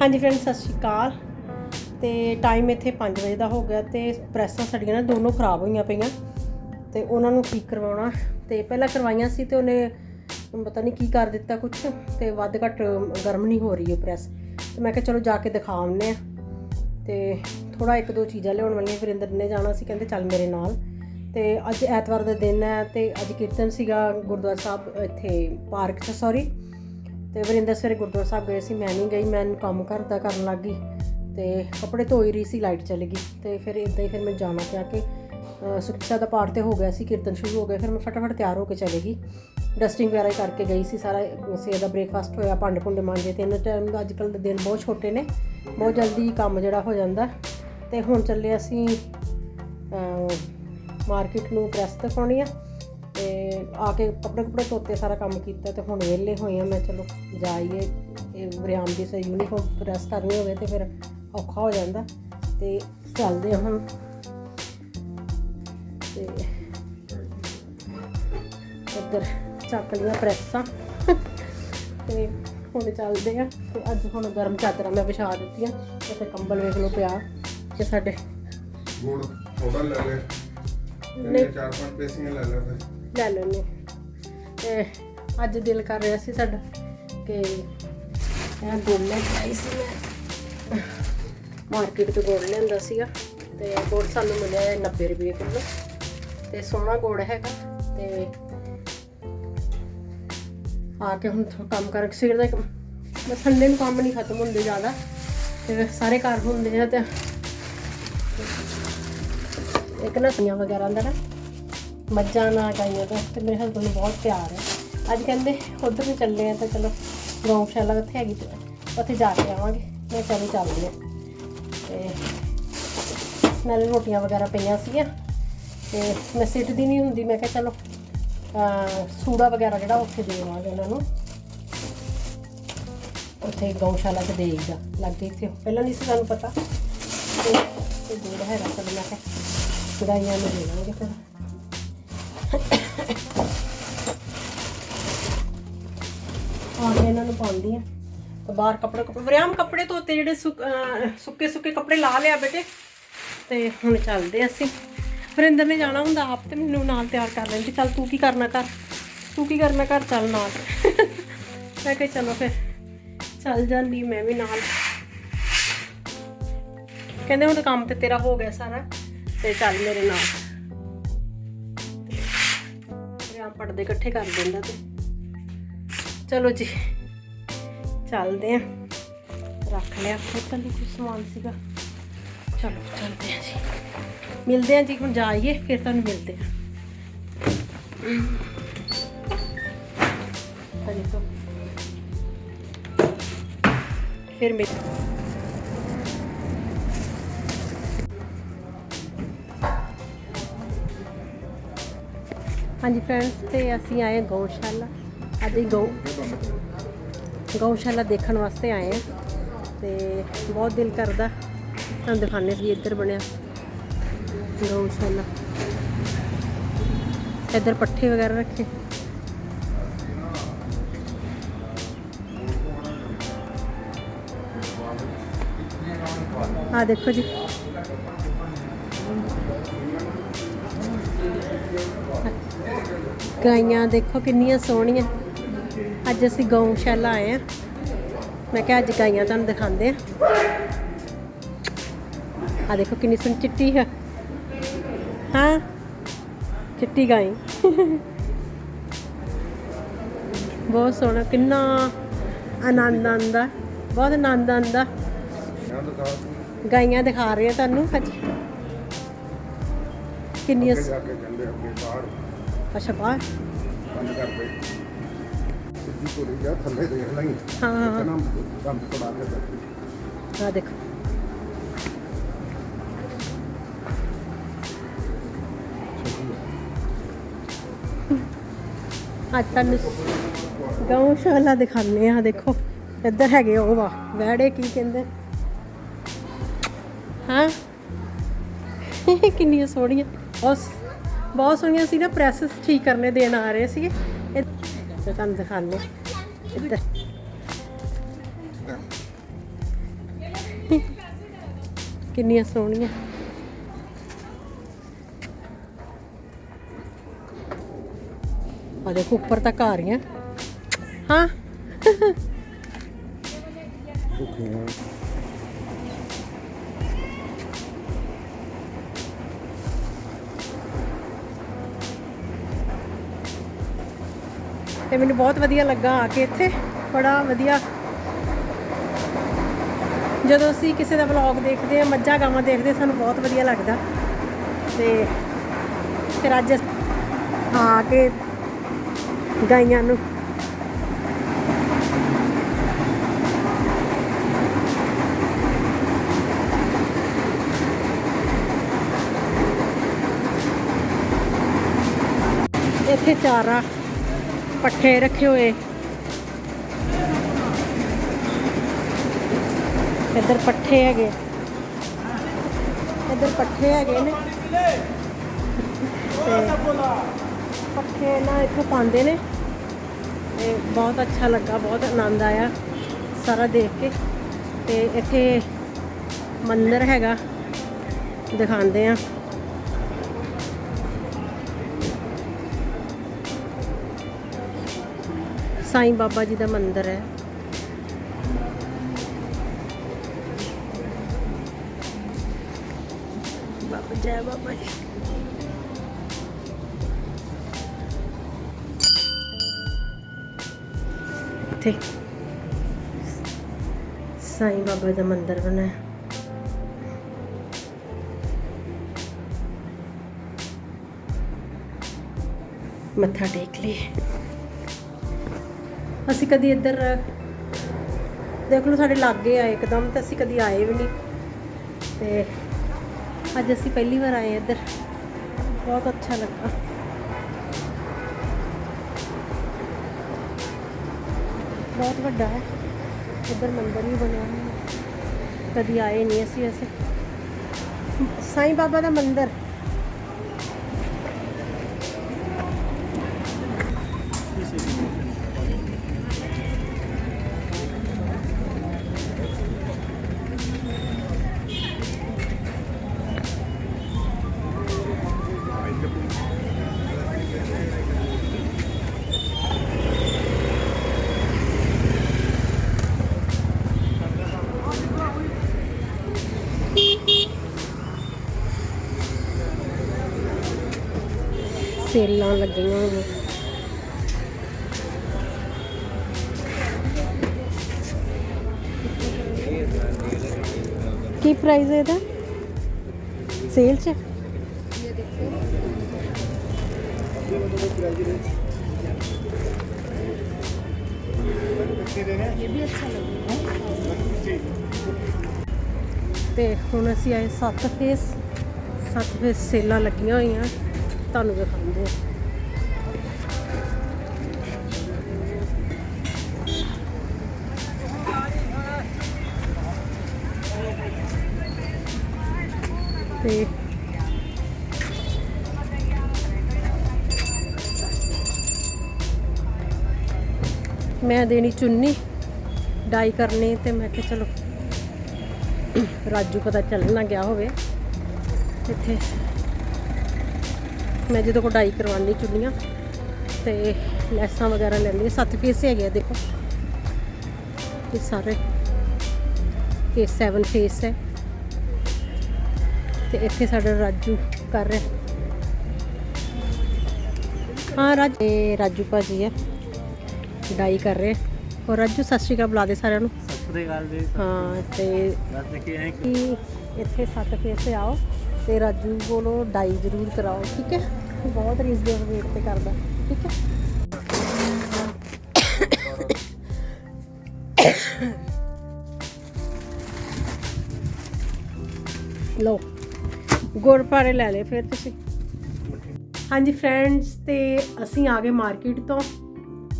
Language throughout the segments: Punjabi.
ਹਾਂਜੀ ਫਰੈਂਡ ਸਤਿ ਸ਼੍ਰੀ ਅਕਾਲ। ਤੇ ਟਾਈਮ ਇੱਥੇ 5 ਵਜੇ ਦਾ ਹੋ ਗਿਆ ਤੇ ਪ੍ਰੈਸਾਂ ਸਾਡੀਆਂ ਨਾ ਦੋਨੋਂ ਖਰਾਬ ਹੋਈਆਂ ਪਈਆਂ। ਤੇ ਉਹਨਾਂ ਨੂੰ ਠੀਕ ਕਰਵਾਉਣਾ। ਤੇ ਪਹਿਲਾਂ ਕਰਵਾਈਆਂ ਸੀ ਤੇ ਉਹਨੇ ਪਤਾ ਨਹੀਂ ਕੀ ਕਰ ਦਿੱਤਾ ਕੁਝ ਤੇ ਵੱਧ ਘੱਟ ਗਰਮ ਨਹੀਂ ਹੋ ਰਹੀ ਉਹ ਪ੍ਰੈਸ। ਤੇ ਮੈਂ ਕਿਹਾ ਚਲੋ ਜਾ ਕੇ ਦਿਖਾ ਆਉਂਦੇ ਆ ਤੇ ਥੋੜਾ ਇੱਕ ਦੋ ਚੀਜ਼ਾਂ ਲਿਆਉਣ ਵਾਲੀਆਂ, ਫਿਰ ਇੰਦਰ ਨੇ ਜਾਣਾ ਸੀ, ਕਹਿੰਦੇ ਚੱਲ ਮੇਰੇ ਨਾਲ। ਤੇ ਅੱਜ ਐਤਵਾਰ ਦਾ ਦਿਨ ਹੈ ਤੇ ਅੱਜ ਕੀਰਤਨ ਸੀਗਾ ਗੁਰਦੁਆਰਾ ਸਾਹਿਬ ਇੱਥੇ ਪਾਰਕ 'ਚ ਸੌਰੀ ਤੇ ਵਰਿੰਦਰ ਸਵੇਰੇ ਗੁਰਦੁਆਰਾ ਸਾਹਿਬ ਗਏ ਸੀ ਮੈਂ ਨਹੀਂ ਗਈ ਮੈਂ ਕੰਮ ਘਰ ਦਾ ਕਰਨ ਲੱਗ ਗਈ ਤੇ ਕੱਪੜੇ ਧੋ ਹੀ ਰਹੀ ਸੀ ਲਾਈਟ ਚਲੀ ਗਈ ਤੇ ਫਿਰ ਇਦਾਂ ਹੀ ਫਿਰ ਮੈਂ ਜਾਣਾ ਪਿਆ ਕਿ ਅ, ਦਾ ਪਾਠ ਤੇ ਹੋ ਗਿਆ ਸੀ ਕੀਰਤਨ ਸ਼ੁਰੂ ਹੋ ਗਿਆ ਫਿਰ ਮੈਂ ਫਟਾਫਟ ਤਿਆਰ ਹੋ ਕੇ ਚਲੇ ਗਈ। ਡਸਟਿੰਗ ਵਗੈਰਾ ਕਰਕੇ ਗਈ ਸੀ ਸਾਰਾ ਸਵੇਰ ਦਾ ਬ੍ਰੇਕਫਾਸਟ ਹੋਇਆ ਭਾਂਡੇ ਭੁੰਡੇ ਮਾਂਜੇ ਤਿੰਨ ਟਾਈਮ ਅੱਜ ਕੱਲ੍ਹ ਦੇ ਦਿਨ ਬਹੁਤ ਛੋਟੇ ਨੇ ਬਹੁਤ ਜਲਦੀ ਕੰਮ ਜਿਹੜਾ ਹੋ ਜਾਂਦਾ। ਤੇ ਹੁਣ ਚੱਲੇ ਅਸੀਂ ਮਾਰਕੀਟ ਨੂੰ ਪ੍ਰੈਸ ਤੇ ਪਾਉਣੀ ਆ ਤੇ ਆ ਕੇ ਕੱਪੜੇ ਕੁਪੜੇ ਧੋਤੇ, ਸਾਰਾ ਕੰਮ ਕੀਤਾ ਤੇ ਹੁਣ ਵਿਹਲੇ ਹੋਏ ਆ। ਮੈਂ ਚਲੋ ਜਾਈਏ, ਇਹ ਵਰਿਆਮ ਦੀ ਸੇ ਯੂਨੀਫਾਰਮ ਪ੍ਰੈਸ ਕਰਨੀ ਹੋਵੇ ਤੇ ਫਿਰ ਔਖਾ ਹੋ ਜਾਂਦਾ। ਤੇ ਚੱਲਦੇ ਹਾਂ ਹੁਣ। ਤੇ ਇੱਧਰ ਚੱਕ ਲਈਆਂ ਪ੍ਰੈਸਾਂ। ਤੇ ਹੁਣ ਚੱਲਦੇ ਆ ਤੇ ਅੱਜ ਹੁਣ ਗਰਮ ਚਾਦਰਾਂ ਮੈਂ ਵਿਛਾ ਦਿੱਤੀਆਂ, ਤੇ ਕੰਬਲ ਵੇਖ ਲਓ ਪਿਆ। ਤੇ ਸਾਡੇ ਗੁੜ ਥੋੜਾ ਲੈ ਲੈ। ਨਹੀਂ। ਤੇ ਚਾਰ ਪੰਜ ਪੇਸੀਆਂ ਲੈ ਲੈ ਫਿਰ। ਲੈ ਤੇ ਅੱਜ ਦਿਲ ਕਰ ਰਿਹਾ ਸੀ ਸਾਡਾ ਕਿ ਇਹ ਗੁੜ ਲੈ ਕੇ ਆਈ ਸੀ ਮੈਂ। ਮਾਰਕੀਟ ਤੋਂ ਗੁੜ ਲਿਆਂਦਾ ਸੀਗਾ ਤੇ ਗੁੜ ਸਾਨੂੰ ਮਿਲਿਆ ਹੈ 90 ਰੁਪਏ ਕਿਲੋ। ਤੇ ਸੋਹਣਾ ਗੁੜ ਹੈਗਾ ਤੇ ਆ ਕੇ ਹੁਣ ਕੰਮ ਕਰ ਸਵੇਰ ਦਾ ਮੈਂ ਸੰਡੇ ਨੂੰ ਕੰਮ ਨਹੀਂ ਖਤਮ ਹੁੰਦੇ ਜ਼ਿਆਦਾ। ਤੇ ਸਾਰੇ ਘਰ ਹੁੰਦੇ ਆ ਤੇ ਇੱਕ ਨਾ ਸੀਆਂ ਵਗੈਰਾ ਦਾ ਨਾ, ਮੱਝਾਂ ਨਾਲ ਗਾਈਆਂ ਦਾ ਤੇ ਮੇਰੇ ਹਸਬੰਦ ਨੂੰ ਬਹੁਤ ਪਿਆਰ ਹੈ। ਅੱਜ ਕਹਿੰਦੇ ਉਧਰ ਵੀ ਚੱਲੇ ਆ ਤਾਂ ਚਲੋ ਗਊਸ਼ਾਲਾ ਉੱਥੇ ਹੈਗੀ ਤੇ ਉੱਥੇ ਜਾ ਕੇ ਆਵਾਂਗੇ। ਮੈਂ ਚਲੋ ਚੱਲਦੇ ਆ। ਤੇ ਨਾਲੇ ਰੋਟੀਆਂ ਵਗੈਰਾ ਪਈਆਂ ਸੀਗੀਆਂ ਤੇ ਮੈਂ ਸਿੱਟਦੀ ਨਹੀਂ ਹੁੰਦੀ, ਮੈਂ ਕਿਹਾ ਚਲੋ ਸੂੜਾ ਵਗੈਰਾ ਜਿਹੜਾ ਉੱਥੇ ਦੇਵਾਂਗੇ ਉਹਨਾਂ ਨੂੰ। ਉੱਥੇ ਗਊਸ਼ਾਲਾ ਤੇ ਦੇਈਦਾ, ਲੱਗੇ ਇੱਥੇ। ਪਹਿਲਾਂ ਨਹੀਂ ਸੀ ਸਾਨੂੰ ਪਤਾ। ਤੇ ਇਹ ਦੂਰ ਹੈਗਾ ਚਲੋ ਮੈਂ ਕਿਹਾ ਗਾਈਆਂ ਨੂੰ ਦੇ ਦਾਂਗੇ ਫਿਰ। ਆ ਕੇ ਇਹਨਾਂ ਨੂੰ ਪਾਉਂਦੀ ਆ ਤੇ ਬਾਹਰ ਕੱਪੜੇ ਕੱਪੜੇ ਵਰਿਆਮ ਕੱਪੜੇ ਧੋਤੇ ਜਿਹੜੇ ਸੁੱਕੇ ਸੁੱਕੇ ਕੱਪੜੇ ਲਾ ਲਿਆ ਬੇਟੇ। ਤੇ ਹੁਣ ਚੱਲਦੇ ਅਸੀਂ। ਵਰਿੰਦਰ ਨੇ ਜਾਣਾ ਹੁੰਦਾ ਆਪ ਤੇ ਮੈਨੂੰ ਨਾਲ ਤਿਆਰ ਕਰ ਲੈਂਦੀ, ਚੱਲ ਤੂੰ ਕੀ ਕਰਨਾ ਕਰ। ਤੂੰ ਕੀ ਕਰਨਾ ਕਰ, ਚੱਲ ਨਾਲ। ਮੈਂ ਕਿਹਾ ਚਲੋ ਫਿਰ, ਚੱਲ ਜਾਂਦੀ ਮੈਂ ਵੀ ਨਾਲ। ਕਹਿੰਦੇ ਹੁਣ ਕੰਮ ਤੇ ਤੇਰਾ ਹੋ ਗਿਆ ਸਾਰਾ। ਤੇ ਚੱਲ ਮੇਰੇ ਨਾਲ। ਵਰਿਆਮ ਪੜਦੇ ਇਕੱਠੇ ਕਰ ਦਿੰਦਾ ਤੇ। ਚਲੋ ਜੀ, ਚੱਲਦੇ ਆ। ਰੱਖ ਲਿਆ ਫਿਰ ਤਾਂ ਕੁਝ ਸਮਾਨ ਸੀਗਾ। ਚਲੋ, ਚੱਲਦੇ ਆ ਜੀ। ਮਿਲਦੇ ਆ ਜੀ, ਹੁਣ ਜਾਈਏ, ਫਿਰ ਤੁਹਾਨੂੰ ਮਿਲਦੇ ਆ। ਫਿਰ ਮਿਲ ਹਾਂਜੀ ਫਰੈਂਡਸ ਤੇ ਅਸੀਂ ਆਏ ਗਊਸ਼ਾਲਾ। ਅੱਜ ਹੀ ਗਊ ਗਊਸ਼ਾਲਾ ਦੇਖਣ ਵਾਸਤੇ ਆਏ ਆ ਤੇ ਬਹੁਤ ਦਿਲ ਕਰਦਾ ਤੁਹਾਨੂੰ ਦਿਖਾਣੇ ਸੀ ਇੱਧਰ ਬਣਿਆ ਗਊਸ਼ਾਲਾ। ਇੱਧਰ ਪੱਠੇ ਵਗੈਰਾ ਰੱਖੇ। ਆ ਦੇਖੋ ਜੀ। ਗਾਈਆਂ ਦੇਖੋ ਕਿੰਨੀਆਂ ਸੋਹਣੀਆਂ। ਅੱਜ ਅਸੀਂ ਗਊਸ਼ਾਲਾ ਆਏ ਆ ਮੈਂ ਕਿਹਾ ਅੱਜ ਗਾਈਆਂ ਤੁਹਾਨੂੰ ਦਿਖਾਉਂਦੇ ਆ ਆ ਦੇਖੋ ਕਿੰਨੀ ਸੋਹਣੀ ਚਿੱਟੀ ਹੈ। ਹਾਂ, ਚਿੱਟੀ ਗਾਈ। ਬਹੁਤ ਸੋਹਣਾ, ਕਿੰਨਾ ਆਨੰਦ ਆਂਦਾ ਬਹੁਤ ਆਨੰਦ ਆਂਦਾ ਗਾਈਆਂ ਦਿਖਾ ਰਹੇ ਆ ਤੁਹਾਨੂੰ ਅੱਜ। ਕਿੰਨੀਆਂ ਅੱਗੇ ਜਾ ਕੇ ਕਹਿੰਦੇ ਅੱਗੇ ਬਾਹਰ। ਅੱਛਾ ਬਾਹਰ? ਬੰਦ ਕਰ ਪਈ ਸਿੱਧੀ ਕੋਲੀ ਜਾ ਥੱਲੇ ਦੇਖ ਲਈ ਹਾਂ। ਹਾਂ, ਹਾਂ ਨਾ ਕੰਮ ਪੜਾ ਕੇ ਬੈਠੀ। ਆ ਦੇਖੋ। ਅੱਜ ਤੁਹਾਨੂੰ ਗਊਸ਼ਾਲਾ ਦਿਖਾਉਂਦੇ ਆ ਦੇਖੋ। ਇੱਧਰ ਹੈਗੇ ਉਹ ਵਾ ਵਹਿੜੇ ਕੀ ਕਹਿੰਦੇ? ਹਾਂ? ਕਿੰਨੀਆਂ ਸੋਹਣੀਆਂ। ਬਹੁਤ ਬਹੁਤ ਸੋਹਣੀਆਂ ਸੀ ਨਾ ਪ੍ਰੈਸਸ ਠੀਕ ਕਰਨੇ ਦੇਣ ਆ ਰਹੇ ਸੀਗੇ। ਇਹ ਤੁਹਾਨੂੰ ਦਿਖਾਉਂਦੇ ਇੱਧਰ। ਕਿੰਨੀਆਂ ਸੋਹਣੀਆਂ। ਆ ਦੇਖੋ, ਉੱਪਰ ਤੱਕ ਆ ਰਹੀਆਂ। ਹਾਂ। ਭੁੱਖੇ ਤੇ ਮੈਨੂੰ ਬਹੁਤ ਵਧੀਆ ਲੱਗਾ ਆ ਕੇ ਇੱਥੇ। ਬੜਾ ਵਧੀਆ। ਜਦੋਂ ਅਸੀਂ ਕਿਸੇ ਦਾ ਵਲੌਗ ਦੇਖਦੇ ਆ, ਮੱਝਾਂ ਗਾਵਾਂ ਦੇਖਦੇ ਸਾਨੂੰ ਬਹੁਤ ਵਧੀਆ ਲੱਗਦਾ। ਤੇ ਫਿਰ ਅੱਜ ਆ ਕੇ ਗਾਈਆਂ ਨੂੰ। ਇੱਥੇ ਚਾਰਾ। ਪੱਠੇ ਰੱਖੇ ਹੋਏ। ਇੱਧਰ ਪੱਠੇ ਹੈਗੇ। ਇੱਧਰ ਪੱਠੇ ਹੈਗੇ ਨੇ। ਪੱਠੇ ਨਾ ਇੱਥੋਂ ਪਾਉਂਦੇ ਨੇ। ਤੇ ਬਹੁਤ ਅੱਛਾ ਲੱਗਾ, ਬਹੁਤ ਆਨੰਦ ਆਇਆ ਸਾਰਾ ਦੇਖ ਕੇ। ਤੇ ਇੱਥੇ ਮੰਦਿਰ ਹੈਗਾ, ਦਿਖਾਉਂਦੇ ਆ ਸਾਈਂ ਬਾਬਾ ਜੀ ਦਾ ਮੰਦਿਰ ਹੈ। ਬਾਬਾ ਜੈ ਬਾਬਾ ਜੀ। ਇੱਥੇ ਸਾਈਂ ਬਾਬਾ ਦਾ ਮੰਦਿਰ ਬਣਿਆ। ਮੱਥਾ ਟੇਕ ਲਈਏ। ਅਸੀਂ ਕਦੀ ਇੱਧਰ, ਦੇਖ ਲਓ ਸਾਡੇ ਲਾਗੇ ਆਏ ਇੱਕਦਮ ਤਾਂ ਅਸੀਂ ਕਦੀ ਆਏ ਵੀ ਨਹੀਂ। ਤੇ ਅੱਜ ਅਸੀਂ ਪਹਿਲੀ ਵਾਰ ਆਏ ਇੱਧਰ। ਬਹੁਤ ਅੱਛਾ ਲੱਗਾ। ਬਹੁਤ ਵੱਡਾ ਹੈ। ਇੱਧਰ ਮੰਦਰ ਵੀ ਬਣਿਆ ਹੋਇਆ ਕਦੀ ਆਏ ਨਹੀਂ ਅਸੀਂ ਵੈਸੇ। ਸਾਈਂ ਬਾਬਾ ਦਾ ਮੰਦਰ। ਸੇਲਾਂ ਲੱਗੀਆਂ ਹੋਈਆਂ। ਕੀ ਪ੍ਰਾਈਸ ਹੈ ਇਹਦਾ? ਸੇਲ 'ਚ? ਤੇ ਹੁਣ ਅਸੀਂ ਆਏ ਸੱਤ ਫੇਸ ਸੱਤ ਫੇਸ ਸੇਲਾਂ ਲੱਗੀਆਂ ਹੋਈਆਂ। ਤੁਹਾਨੂੰ ਦਿਖਾਉਂਦੇ ਆ। ਤੇ ਮੈਂ ਦੇਣੀ ਚੁੰਨੀ, ਡਾਈ ਕਰਨੀ ਤੇ ਮੈਂ ਕਿਹਾ ਚਲੋ ਰਾਜੂ ਪਤਾ ਚੱਲ ਨਾ ਗਿਆ ਹੋਵੇ। ਇੱਥੇ ਮੈਂ ਜਦੋਂ ਕਢਾਈ ਕਰਵਾਉਣੀ ਚੁੰਨੀਆਂ ਤੇ ਲੈਸਾਂ ਵਗੈਰਾ ਲੈਂਦੀ ਸੱਤ ਫੇਸ ਹੈਗੇ ਆ ਦੇਖੋ। ਇਹ ਸਾਰੇ ਇਹ 7 ਫੇਸ ਹੈ। ਤੇ ਇੱਥੇ ਸਾਡਾ ਰਾਜੂ ਕਰ ਰਿਹਾ। ਹਾਂ ਰਾਜ ਇਹ ਰਾਜੂ ਭਾਜੀ ਹੈ। ਡਾਈ ਕਰ ਰਹੇ ਔਰ ਰਾਜੂ ਸਤਿ ਸ਼੍ਰੀ ਅਕਾਲ ਬੁਲਾ ਦੇ ਸਾਰਿਆਂ ਨੂੰ। ਸਤਿ ਸ੍ਰੀ ਅਕਾਲ ਜੀ। ਹਾਂ ਤੇ ਬਸ ਦੇਖੀ ਹੈ ਕਿ ਇੱਥੇ ਸੱਤ ਫੇਸ ਆਓ। ਤੇ ਰਾਜੂ ਕੋਲੋਂ ਡਾਈ ਜ਼ਰੂਰ ਕਰਾਓ, ਠੀਕ ਹੈ? ਬਹੁਤ ਰੀਜ਼ਨੇਬਲ ਰੇਟ ਤੇ ਕਰਦਾ, ਠੀਕ ਹੈ? ਲੋ ਗੁੜ ਲੈ ਲੈ ਫਿਰ ਤੁਸੀਂ। ਹਾਂਜੀ ਫਰੈਂਡਸ ਤੇ ਅਸੀਂ ਆ ਗਏ ਮਾਰਕੀਟ ਤੋਂ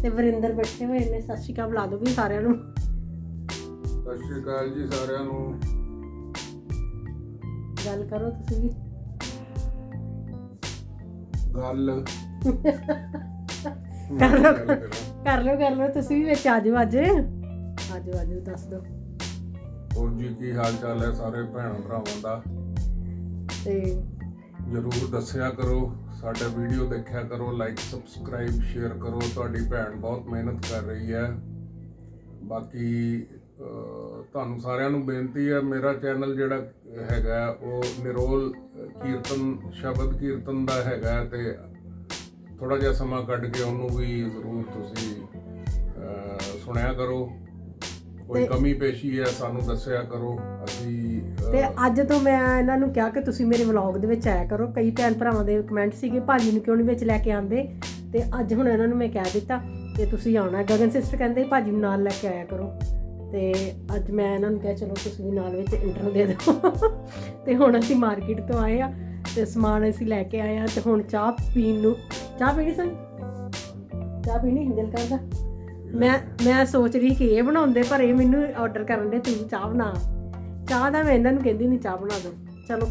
ਤੇ ਵਰਿੰਦਰ ਬੈਠੇ ਹੋਏ ਨੇ, ਸਤਿ ਸ਼੍ਰੀ ਅਕਾਲ, ਬੁਲਾ ਦੋ ਵੀ ਸਾਰਿਆਂ ਨੂੰ। ਸਤਿ ਸ਼੍ਰੀ ਅਕਾਲ ਜੀ ਸਾਰਿਆਂ ਨੂੰ। ਗੱਲ ਕਰੋ ਤੁਸੀਂ ਵੀ। ਗੱਲ। ਕਰ ਲਓ ਕਰਾਂ। ਲਓ ਕਰ ਲਓ ਤੁਸੀਂ ਵੀ ਵਿੱਚ ਆ ਜਾਓ ਅੱਜ। ਆ ਜਾਓ ਆ ਜਾਓ ਦੱਸ ਦਿਓ। ਹੋਰ ਜੀ ਕੀ ਹਾਲ ਚਾਲ ਹੈ ਸਾਰੇ ਭੈਣਾਂ ਭਰਾਵਾਂ ਦਾ? ਤੇ ਜਰੂਰ ਦੱਸਿਆ ਕਰੋ ਸਾਡਾ ਵੀਡੀਓ ਦੇਖਿਆ ਕਰੋ ਲਾਈਕ ਸਬਸਕ੍ਰਾਈਬ ਸ਼ੇਅਰ ਕਰੋ। ਤੁਹਾਡੀ ਭੈਣ ਬਹੁਤ ਮਿਹਨਤ ਕਰ ਰਹੀ ਹੈ। ਬਾਕੀ ਤੁਹਾਨੂੰ ਸਾਰਿਆਂ ਨੂੰ ਬੇਨਤੀ ਹੈ ਮੇਰਾ ਚੈਨਲ ਜਿਹੜਾ ਹੈਗਾ ਉਹ ਨਿਰੋਲ ਕੀਰਤਨ ਸ਼ਬਦ ਕੀਰਤਨ ਦਾ ਹੈਗਾ ਤੇ ਥੋੜਾ ਜਿਹਾ ਸਮਾਂ ਕੱਢ ਕੇ ਉਹਨੂੰ ਵੀ ਜ਼ਰੂਰ ਤੁਸੀਂ ਸੁਣਿਆ ਕਰੋ। ਕੋਈ ਤੇ- ਕਮੀ ਪੇਸ਼ੀ ਹੈ ਸਾਨੂੰ ਦੱਸਿਆ ਕਰੋ। ਅਸੀਂ ਤੇ ਅੱਜ ਤੋਂ ਮੈਂ ਇਹਨਾਂ ਨੂੰ ਕਿਹਾ ਕਿ ਤੁਸੀਂ ਮੇਰੇ ਵਲੌਗ ਦੇ ਵਿੱਚ ਆਇਆ ਕਰੋ। ਕਈ ਭੈਣ ਭਰਾਵਾਂ ਦੇ ਕਮੈਂਟ ਸੀਗੇ ਭਾਜੀ ਨੂੰ ਕਿਉਂ ਨਹੀਂ ਵਿੱਚ ਲੈ ਕੇ ਆਂਦੇ ਤੇ ਅੱਜ ਹੁਣ ਇਹਨਾਂ ਨੂੰ ਮੈਂ ਕਹਿ ਦਿੱਤਾ ਕਿ ਤੁਸੀਂ ਆਉਣਾ। ਗਗਨ ਸਿਸਟਰ ਕਹਿੰਦੇ ਭਾਜੀ ਨੂੰ ਨਾਲ ਲੈ ਕੇ ਆਇਆ ਕਰੋ। ਤੇ ਅੱਜ ਮੈਂ ਇਹਨਾਂ ਨੂੰ ਕਿਹਾ ਚਲੋ ਤੁਸੀਂ ਵੀ ਨਾਲ ਵਿੱਚ ਇੰਟਰ ਦੇ ਦਿਓ। ਤੇ ਹੁਣ ਅਸੀਂ ਮਾਰਕੀਟ ਤੋਂ ਆਏ ਆ ਤੇ ਸਮਾਨ ਅਸੀਂ ਲੈ ਕੇ ਆਏ ਆ ਤੇ ਹੁਣ ਚਾਹ ਪੀਣ ਨੂੰ ਚਾਹ ਪੀਣੀ ਸਨ ਚਾਹ ਪੀਣੀ ਦਿਲ ਕਰਦਾ ਮੈਂ ਮੈਂ ਸੋਚ ਰਹੀ ਕਿ ਇਹ ਬਣਾਉਂਦੇ ਪਰ ਇਹ ਮੈਨੂੰ ਆਰਡਰ ਕਰਨ ਦੇ ਤੂੰ ਚਾਹ ਬਣਾ। ਚਾਹ ਦਾ ਮੈਂ ਇਹਨਾਂ ਨੂੰ ਕਹਿੰਦੀ ਨਹੀਂ ਚਾਹ ਬਣਾ ਦੋ। ਚਲੋ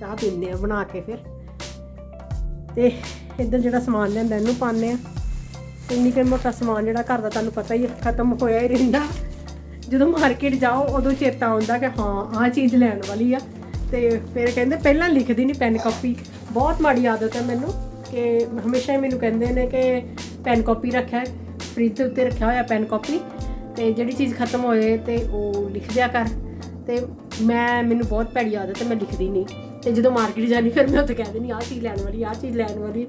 ਚਾਹ ਪੀਂਦੇ ਆ ਬਣਾ ਕੇ ਫਿਰ। ਤੇ ਇੱਧਰ ਜਿਹੜਾ ਸਮਾਨ ਲਿਆਂਦਾ ਇਹਨੂੰ ਪਾਉਂਦੇ ਆ। ਇੰਨੀ ਕਿ ਮੋਟਾ ਸਮਾਨ ਜਿਹੜਾ ਘਰ ਦਾ ਤੁਹਾਨੂੰ ਪਤਾ ਹੀ ਹੈ, ਖਤਮ ਹੋਇਆ ਹੀ ਰਹਿੰਦਾ। ਜਦੋਂ ਮਾਰਕੀਟ ਜਾਓ, ਉਦੋਂ ਚੇਤਾ ਆਉਂਦਾ ਕਿ ਹਾਂ, ਆਹ ਚੀਜ਼ ਲੈਣ ਵਾਲੀ ਆ। ਤੇ ਫਿਰ ਕਹਿੰਦੇ, ਪਹਿਲਾਂ ਲਿਖਦੀ ਨਹੀਂ ਪੈਨ ਕਾਪੀ ਬਹੁਤ ਮਾੜੀ ਆਦਤ ਹੈ ਮੈਨੂੰ ਕਿ ਹਮੇਸ਼ਾ ਹੀ ਮੈਨੂੰ ਕਹਿੰਦੇ ਨੇ ਕਿ ਪੈਨ ਕਾਪੀ ਰੱਖਿਆ ਫ੍ਰਿਜ ਦੇ ਉੱਤੇ ਰੱਖਿਆ ਹੋਇਆ ਪੈਨ ਕਾਪੀ ਤੇ ਜਿਹੜੀ ਚੀਜ਼ ਖਤਮ ਹੋਏ ਤੇ ਉਹ ਲਿਖ ਦਿਆ ਕਰ। ਤੇ ਮੈਂ, ਮੈਨੂੰ ਬਹੁਤ ਭੈੜੀ ਆਦਤ ਹੈ, ਮੈਂ ਲਿਖਦੀ ਨਹੀਂ ਤੇ ਜਦੋਂ ਮਾਰਕੀਟ ਜਾਣੀ, ਫਿਰ ਮੈਂ ਉੱਥੇ ਕਹਿ ਦਿੰਦੀ ਆਹ ਚੀਜ਼ ਲੈਣ ਵਾਲੀ, ਆਹ ਚੀਜ਼ ਲੈਣ ਵਾਲੀ।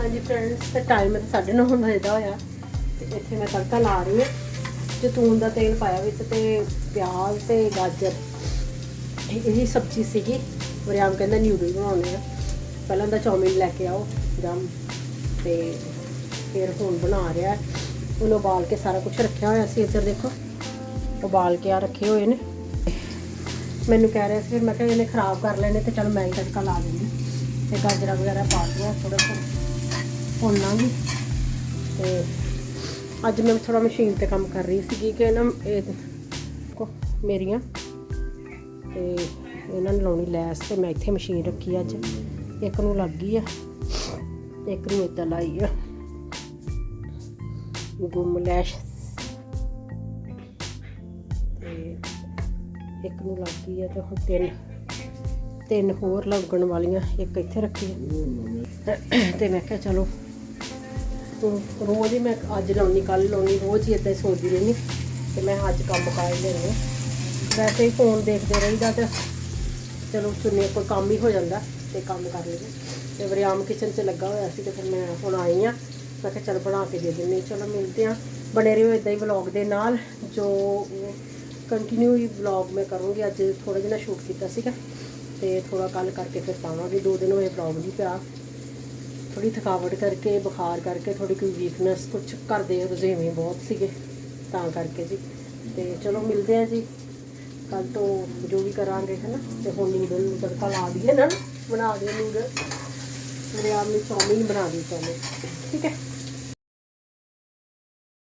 ਹਾਂਜੀ ਫਰੈਂਡਸ ਤੇ ਟਾਈਮ ਹੈ ਸਾਢੇ ਨੌ ਵਜੇ ਦਾ ਹੋਇਆ। ਤੇ ਇੱਥੇ ਮੈਂ ਤੜਕਾ ਲਾ ਰਹੀ ਹਾਂ। ਜੈਤੂਨ ਦਾ ਤੇਲ ਪਾਇਆ ਵਿੱਚ ਤੇ ਪਿਆਜ਼ ਤੇ ਗਾਜਰ। ਇਹ ਇਹੀ ਸਬਜ਼ੀ ਸੀਗੀ। ਵਰਿਆਮ ਕਹਿੰਦਾ ਨਿਊਡਲ ਬਣਾਉਣੇ ਆ। ਪਹਿਲਾਂ ਤਾਂ ਚੌਮਿਨ ਲੈ ਕੇ ਆਓ ਜਮ ਤੇ ਫਿਰ ਹੁਣ ਬਣਾ ਰਿਹਾ। ਉਹਨੂੰ ਉਬਾਲ ਕੇ ਸਾਰਾ ਕੁਝ ਰੱਖਿਆ ਹੋਇਆ ਸੀ। ਇੱਧਰ ਦੇਖੋ, ਉਬਾਲ ਕੇ ਆ ਰੱਖੇ ਹੋਏ ਨੇ। ਮੈਨੂੰ ਕਹਿ ਰਿਹਾ ਸੀ, ਫਿਰ ਮੈਂ ਕਿਹਾ ਇਹਨੇ ਖਰਾਬ ਕਰ ਲੈਣੇ ਤੇ ਚਲ ਮੈਂ ਹੀ ਤੜਕਾ ਲਾ ਦਿੰਦੀ। ਤੇ ਗਾਜਰਾਂ ਵਗੈਰਾ ਪਾ ਦਿਆਂ ਥੋੜਾ ਥੋੜਾ ਭੁੰਨਾਂਗੀ ਤੇ ਅੱਜ ਮੈਂ ਥੋੜਾ ਮਸ਼ੀਨ ਤੇ ਕੰਮ ਕਰ ਰਹੀ ਸੀਗੀ ਕਿ ਨਾ ਮੇਰੀਆਂ। ਤੇ ਇਹਨਾਂ ਨੂੰ ਲਾਉਣੀ ਲੈਸ ਤੇ ਮੈਂ ਇੱਥੇ ਮਸ਼ੀਨ ਰੱਖੀ ਅੱਜ। ਇੱਕ ਨੂੰ ਲੱਗ ਗਈ ਆ, ਇੱਕ ਨੂੰ ਇੱਦਾਂ ਲਾਈ ਆ। ਗੁੰਮ ਲੈਸ਼। ਤੇ ਇੱਕ ਨੂੰ ਲੱਗ ਗਈ ਆ ਤੇ ਹੁਣ ਤਿੰਨ ਤਿੰਨ ਹੋਰ ਲੱਗਣ ਵਾਲੀਆਂ, ਇੱਕ ਇੱਥੇ ਰੱਖੀ ਤੇ ਮੈਂ ਕਿਹਾ ਚਲੋ ਰੋਜ਼ ਹੀ ਮੈਂ ਅੱਜ ਲਾਉਣੀ ਕੱਲ ਲਾਉਣੀ, ਰੋਜ਼ ਹੀ ਇਦਾਂ ਸੋਚਦੀ ਰਹਿੰਦੀ ਤੇ ਮੈਂ ਅੱਜ ਕੰਮ ਕਰ ਲੈਣੇ ਵੈਸੇ ਹੀ ਫੋਨ ਦੇਖਦੇ ਰਹੀਦਾ ਤੇ ਚਲੋ ਸੁਣੀਏ ਕੋਈ ਕੰਮ ਹੀ ਹੋ ਜਾਂਦਾ ਤੇ ਕੰਮ ਕਰ ਲੈਂਦੇ। ਤੇ ਵਰਿਆਮ ਕਿਚਨ 'ਚ ਲੱਗਾ ਹੋਇਆ ਸੀ ਤੇ ਫਿਰ ਮੈਂ ਹੁਣ ਆਈ ਆ ਮੈਂ ਕਿਹਾ ਚਲ ਬਣਾ ਕੇ ਦੇ ਦਿੰਨੀ ਚਲੋ ਮਿਲਦੇ ਆ ਬਣੇ ਰਹੋ ਇਦਾਂ ਹੀ ਵਲੌਗ ਦੇ ਨਾਲ। ਜੋ ਕੰਟੀਨਿਊ ਹੀ ਵਲੌਗ ਮੈਂ ਕਰੂੰਗੀ। ਅੱਜ ਥੋੜਾ ਜਿਹਾ ਸ਼ੂਟ ਕੀਤਾ ਸੀਗਾ ਤੇ ਥੋੜਾ ਕੱਲ ਕਰਕੇ ਫਿਰ ਪਾਵਾਂਗੇ। ਦੋ ਦਿਨ ਹੋਏ ਵਲੌਗ ਨਹੀਂ ਪਿਆ। ਥੋੜੀ ਥਕਾਵਟ ਕਰਕੇ, ਬੁਖਾਰ ਕਰਕੇ ਥੋੜੀ ਕੋਈ ਵੀਕਨੈਸ ਕੁਝ ਕਰਦੇ ਦੇ ਰੁਝੇਵੇਂ ਬਹੁਤ ਸੀਗੇ, ਤਾਂ ਕਰਕੇ ਜੀ। ਤੇ ਚਲੋ ਮਿਲਦੇ ਆ ਜੀ ਕੱਲ ਤੋਂ ਜੋ ਵੀ ਕਰਾਂਗੇ ਹੈ ਨਾ ਤੇ ਹੁਣ ਨੂਡਲ ਨੂੰ ਤੜਕਾ ਲਾ ਦਈਏ ਨਾ, ਬਣਾ ਦਿਓ ਨੂਡਲ ਮੇਰੇ ਆਪ ਨੇ ਚੌਮਿਨ ਬਣਾ ਦਿੱਤਾ ਨੇ ਠੀਕ ਹੈ।